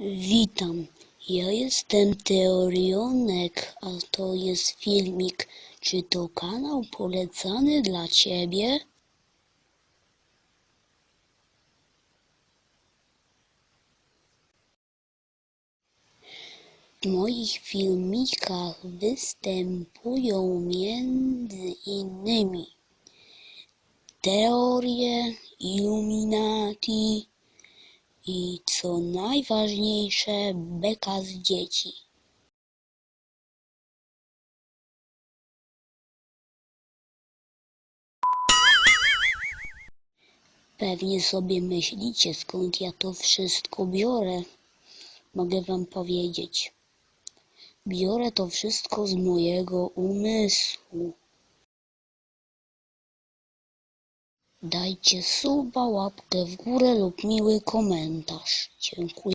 Witam, ja jestem Teorionek, a to jest filmik. Czy to kanał polecany dla ciebie? W moich filmikach występują między innymi teorie Illuminati i co najważniejsze beka z dzieci. Pewnie sobie myślicie, skąd ja to wszystko biorę. Mogę wam powiedzieć. Biorę to wszystko z mojego umysłu. Dajcie suba, łapkę w górę lub miły komentarz. Dziękuję.